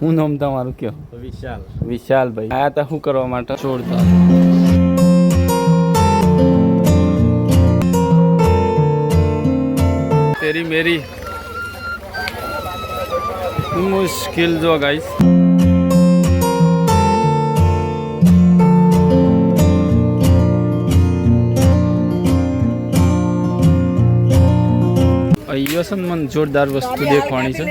હું નામ તમારું કયો? વિશાલ. વિશાલભાઈ. આયા તા શું કરવા માટે? છોડતા તેરી મેરી. મુશ્કેલ જો ગાઈસ. અહીંયા છે મને જોરદાર વસ્તુ દેખવાની છે.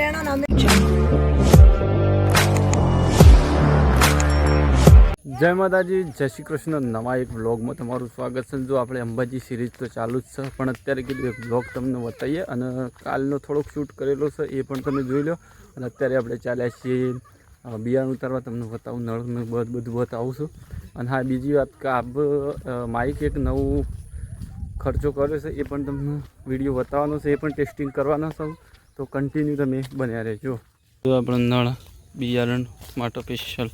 જય માતાજી, જય શ્રી કૃષ્ણ. નવા એક વ્લોગમાં તમારું સ્વાગત છે. જો આપણે અંબાજી સિરીઝ તો ચાલુ જ છે, પણ અત્યારે કીધું એક વ્લોગ તમને બતાવીએ અને કાલનો થોડોક શૂટ કરેલો છે, એ પણ તમે જોઈ લો. અને અત્યારે આપણે ચાલ્યા છીએ બિયારણ ઉતારવા. તમને બતાવું, નળ બધું બતાવું છું. અને હા, બીજી વાત કે આપ માઇક એક નવું ખર્ચો કર્યો છે, એ પણ તમને વીડિયો બતાવવાનો છે, એ પણ ટેસ્ટિંગ કરવાના છો. તો કન્ટિન્યુ તમે બન્યા રહેજો. આપણે નળ બિયારણ માટે સ્પેશિયલ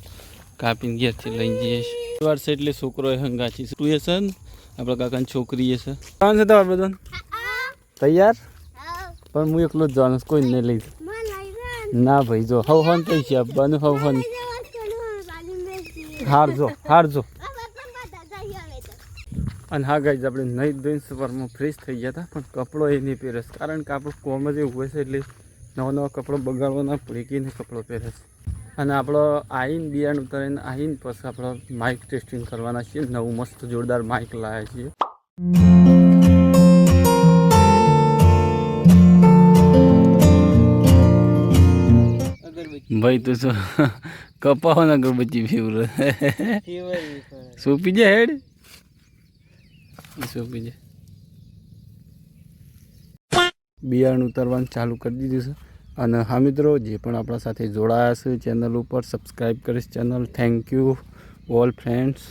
કાપીને ઘેરથી લઈને જઈએ છીએ. વાર છે એટલે છોકરો એ હંગાચી શું એ છે ને? આપણા કાકાની છોકરી એ છે. કોણ છે તમારે બધા તૈયાર? પણ હું એકલો જ જવાનો કોઈ નહીં લઈ. ના ભાઈ, જો હવ હન થઈ છે આપવાનું હવ હન હાર જો હાર જો. અને હા ગાઈઝ આપણે નહીં ધોઈને સવારમાં ફ્રેશ થઈ ગયા હતા, પણ કપડો એ નહીં પહેરસ કારણ કે આપણું કોમ જ એવું હોય છે એટલે નવા નવા કપડો બગાડવાના પડીકીને કપડો પહેરસ અને આપણો આઈન બિયારણ ઉતારીને આઈન પછી આપણો માઇક ટેસ્ટિંગ કરવાના છીએ. નવું મસ્ત જોરદાર માઇક લાવ્યા છીએ. ભાઈ, તું શું? કપાવો ને અગરબત્તી ફેવર સોંપી જાય હેડ. સોંપી જાય બિયારણ ઉતારવાનું ચાલુ કરી દીધું છે. અને હા મિત્રો જે પણ આપણા સાથે જોડાયા છે ચેનલ ઉપર સબસ્ક્રાઈબ કરીશ channel. Thank you all friends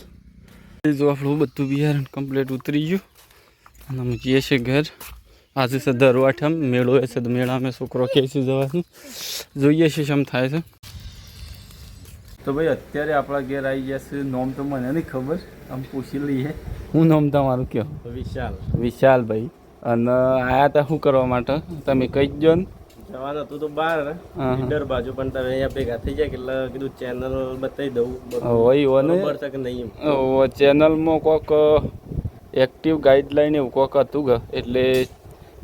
જો આપણું બધું બિયારણ કમ્પ્લીટ ઉતરી ગયું. અને અમે જઈએ છીએ ઘર. આજે છે દરવાઠમ મેળો એ છે મેળા મેળામાં છોકરો કહે છે જવાનું. જોઈએ છીએ શમ થાય છે. તો ભાઈ અત્યારે આપણા ઘેર આવી ગયા છે. નોમ તો મને નહીં ખબર. આમ પૂછી લઈએ. હું નોમ તમારું કહો વિશાલ. વિશાલભાઈ અને આયા હતા શું કરવા માટે? તમે કહી જ ને. જવાનું હતું તો બહાર હા. બાજુ પણ તમે અહીંયા ભેગા થઈ જાય એટલે કીધું ચેનલ બતાવી દઉં. હોય ઓને કે નહીં. ચેનલમાં કોક એક્ટિવ ગાઈડલાઈન એવું કોક હતું ગા એટલે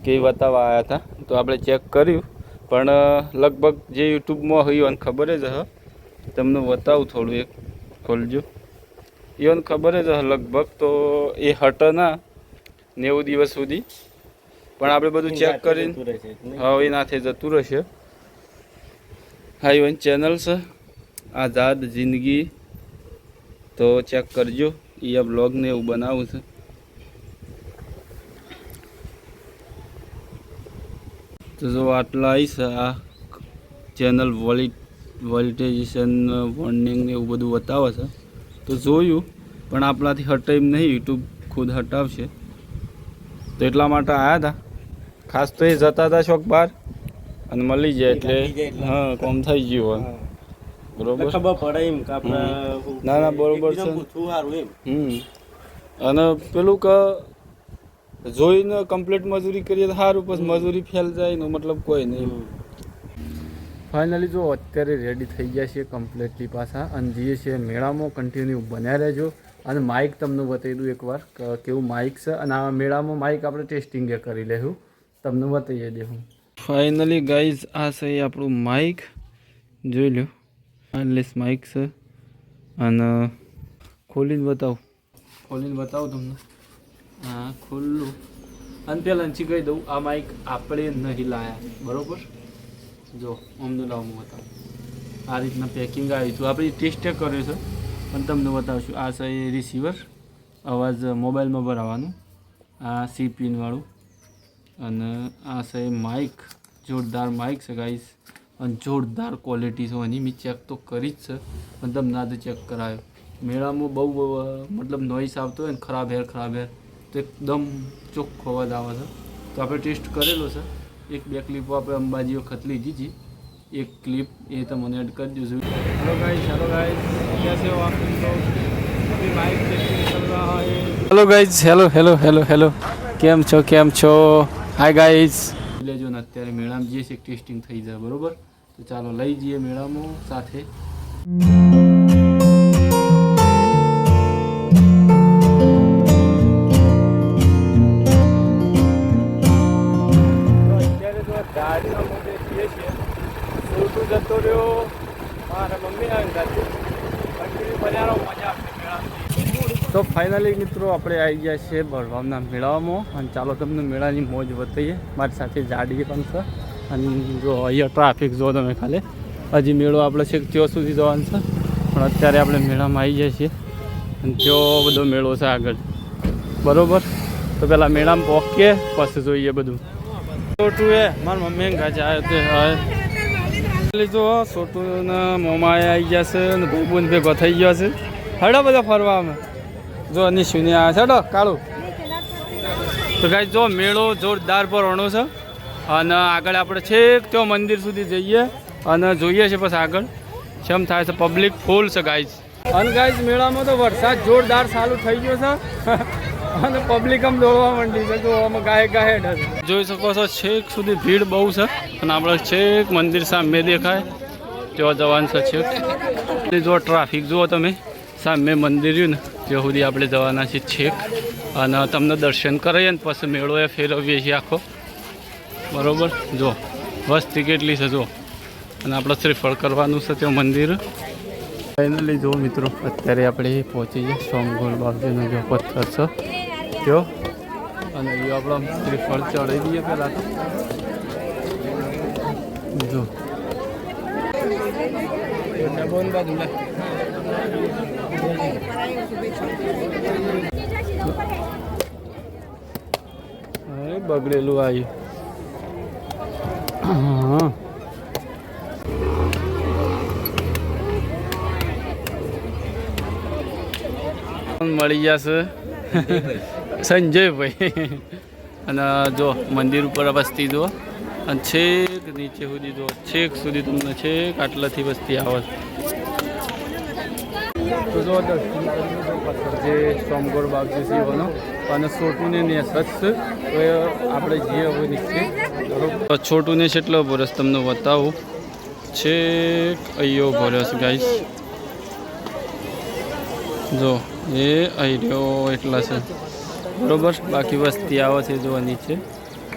કે બતાવવા આવ્યા હતા. તો આપણે ચેક કર્યું પણ લગભગ જે યુટ્યુબમાં હોય એને ખબર જ હ. તમને બતાવું થોડું એક ખોલજો. એને ખબર જ હ લગભગ તો એ હટ ના નેવું દિવસ સુધી પણ આપણે બધું ચેક કરીને? હવે એનાથી જતું રહેશે હા ઇવન ચેનલ છે. આઝાદ જિંદગી. તો ચેક કરજો. એ બ્લોગને એવું બનાવું છે. તો જો આટલા આવીશ આ ચેનલ વોલી વોલિટેશન વોર્નિંગ ને એવું બધું બતાવે છે. તો જોયું પણ આપણાથી હટે નહીં યુટ્યુબ ખુદ હટાવશે. તો એટલા માટે આવ્યા હતા. ખાસ તો એ જતા હતા શોખ બહાર અને મળી જાય એટલે. હા કોમ થઈ ગયું હોય. બરોબર? ખબર પડે એમ કે આપણે ના, ના, બરોબર છે. હમ. અને પેલું કે જોઈને કમ્પ્લીટ મજૂરી કરીએ તો સારું પછી મજૂરી ફેલ જાય એનો મતલબ કોઈ નહીં. ફાઇનલી જો અત્યારે રેડી થઈ ગયા છીએ કમ્પ્લીટલી પાછા અને જઈએ છીએ મેળામાં કન્ટિન્યુ બન્યા રહેજો. અને માઇક તમને બતાવી દઉં એકવાર કેવું માઇક છે. અને આ મેળામાં માઇક આપણે ટેસ્ટિંગ કરી લેવું તમને બતાવી દેવું ફાઇનલી ગાઈઝ આ છે આપણું માઇક જોઈ લો. વાયરલેસ માઇક છે. અને ખોલીને બતાવું. ખોલીને બતાવું તમને. હા ખોલ્લું. અને પહેલાં હંચી કહી દઉં આ માઇક આપણે નહીં લાયા. બરાબર? જો અમને લાવું બતાવું. આ રીતના પેકિંગ આવ્યું હતું આપણે ટેસ્ટ કર્યો છે. પણ તમને બતાવશું. આ છે રિસીવર અવાજ મોબાઈલમાં ભરાવાનું. આ સી પિનવાળું અને આ છે માઇક જોરદાર માઇક છે ગાઈસ અને જોરદાર ક્વોલિટી છે એની મેં ચેક તો કરી જ છે. પણ તમને ના તો ચેક કરાયો. મેળામાં બહુ મતલબ નોઈસ આવતો હોય ને ખરાબ હેર ખરાબ હેર તો એકદમ ચોખ્ખો અવાજ આવે છે. તો આપણે ટેસ્ટ કરેલો છે. એક બે ક્લિપો આપણે અંબાજી વખત લીધી હતી એક ક્લિપ એ તમને એડ કરી દઉં હેલો ગાઈસ હેલો ગાઈસ કેસે હો આપ? અભી માઇક ટેસ્ટિંગ ચલ રહા હે. Hello guys hello hello hello hello કેમ છો? કેમ છો? હાય ગાઈઝ લેજો ને અત્યારે મેળામાં જે છે ટેસ્ટિંગ થઈ જાય બરોબર? તો ચાલો લઈ જઈએ મેળામાં સાથે. છીએ છીએ જતો રહ્યો. મારા મમ્મી આવી મજા તો ફાઇનલી મિત્રો આપણે આવી ગયા છીએ બળવામના મેળામાં. અને ચાલો તમને મેળાની મોજ બતાવીએ. મારી સાથે જાડી પણ છે. અને જો અહીંયા ટ્રાફિક જો તમે ખાલી. હજી મેળો આપણે છેક ત્યાં સુધી જવાનું છે. પણ અત્યારે આપણે મેળામાં આવી જઈએ છીએ. અને ત્યાં બધો મેળો છે આગળ. બરોબર? તો પહેલાં મેળામાં પહોંચીએ પછી જોઈએ બધું. છોટું એ, મારા મમ્મી ગાજે આવ્યો તે હવે જો છોટુના મોમાં આવી ગયા છે અને ભાઈબંધ ભેગો થઈ ગયો છે. હડો બધા ફરવા અમે. જો નિશુની આવે છે, હડો, કાળું. તો કાંઈ જો મેળો જોરદાર રણો છે. અને આગળ આપણે છેક તો મંદિર સુધી જઈએ અને જોઈએ છે પછી આગળ. કેમ થાય છે પબ્લિક ફૂલ છે ગાઈઝ અને ગાઈઝ મેળામાં તો વરસાદ જોરદાર ચાલુ થઈ ગયો છે. અને પબ્લિક આમ દોડવા માંડી છે. જો આમાં ગાય ગાય જોઈ શકો છો, છેક સુધી ભીડ બહુ છે. અને આપણે છેક મંદિર સામે દેખાય. તેવા જવાનું છે છેક. જો ટ્રાફિક જુઓ તમે. સામે મંદિર રહ્યું ને, ત્યાં સુધી આપણે જવાના છીએ છેક. અને તમને દર્શન કરાવીએ ને પછી મેળો એ ફેરવીએ છીએ આખો. બરાબર? જો વસ્તી કેટલી છે જો અને આપણે શ્રીફળ કરવાનું છે ત્યાં મંદિર. ફાઇનલી જો મિત્રો, અત્યારે આપણે પહોંચી જઈએ સોમગોલ બાબજીનો જો પથ્થર છે. જો. અને એ આપણે શ્રીફળ ચડાવી દઈએ પહેલાં જો બગડેલું આવ્યું હા. મળી જશે. સંજયભાઈ. અને જો મંદિર ઉપર વસ્તી જો અને છેક નીચે સુધી જો છેક સુધી તમને છેક આટલાથી વસ્તી આવે. તો જો જે સોમગોળ બાગજી શિવનો અને છોટુને ને તો આપણે જઈએ હવે નીચે છોટુને છેટલો વર્ષ તમને બતાવું. છેક અહીંયો ભર્યો ગાઈસ જો, એ અહીં રહ્યો એટલા છે. બરોબર? બાકી વસ્તી આવે છે જો નીચે.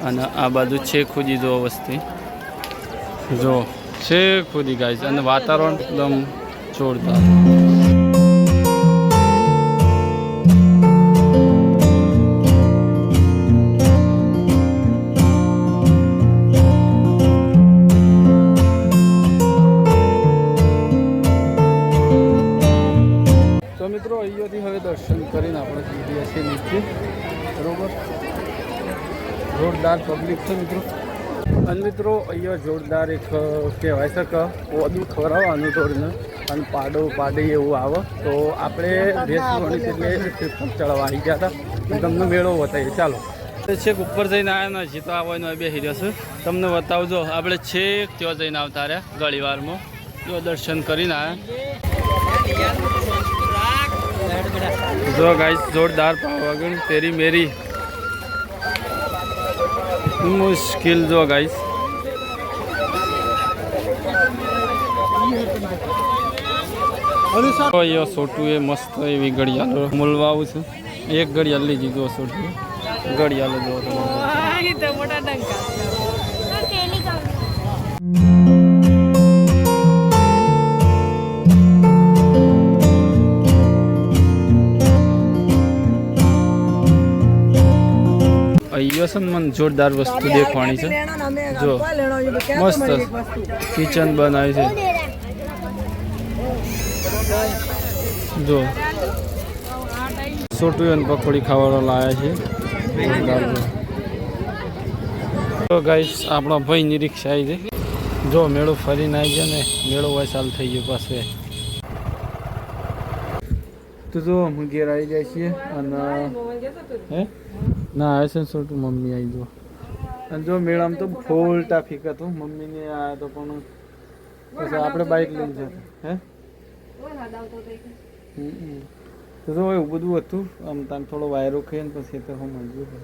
અને આ બાજુ છે ખુદી જો વસ્તી. જો છે ખુદી ગાય અને વાતાવરણ એકદમ જોરદાર. મિત્રો, અહીંયાથી હવે દર્શન કરીને આપણે જઈએ છીએ નીચે. બરોબર? જોરદાર પબ્લિક છે મિત્રો. અને મિત્રો અહીંયા જોરદાર એક કહેવાય છે કે ઓદું ખવડાવવાનું થોડીને અને પાડો પાડી એવું આવે. તો આપણે ભેંસ વણી એટલે શ્રીફળ ચડવા આવી ગયા હતા. તમને મેળો બતાવીએ ચાલો. છેક ઉપર જઈને આવ્યા નથી તો આવવાનો બે હીર્યો છે. તમને બતાવજો આપણે છેક ત્યાં જઈને આવતા રહ્યા ગળીવારમાં. જો દર્શન કરીને આવ્યા. જો ગાઈસ જોરદાર પાવાગઢ તેરી મેરી. મુશ્किल જો ગાઈસ અહીંયા સોટું એ મસ્ત એવી ઘડિયાળો મૂલવાવું છે. એક ઘડિયાળ લીધી જો સોટું ઘડિયાળ જો તમે અહીંયા મને જોરદાર વસ્તુ દેખવાની છે. જો, મસ્ત કિચન બનાવી છે. જો સોટું અને પકોડી ખાવાનો લાવ્યા છે. તો ગાઈસ આપણા ભાઈ રિક્ષા આવી છે. જો, મેળો ફરીને આવી ગયો ને, મેળો વસાલ થઈ ગયો પાસે તો જો, અમે ઘેર આવી જાય છીએ અને, હે? ના છે ને મમ્મી આવી જો અને જો મેળામાં તો ફૂલ ટ્રાફિક હતું. મમ્મીને આવ્યા તો પણ પછી આપણે બાઇક લઈને જતા. હે. તો જો એવું બધું હતું. આમ તાન થોડો વાયરો ખાઈ ને પછી તો હું મળ્યું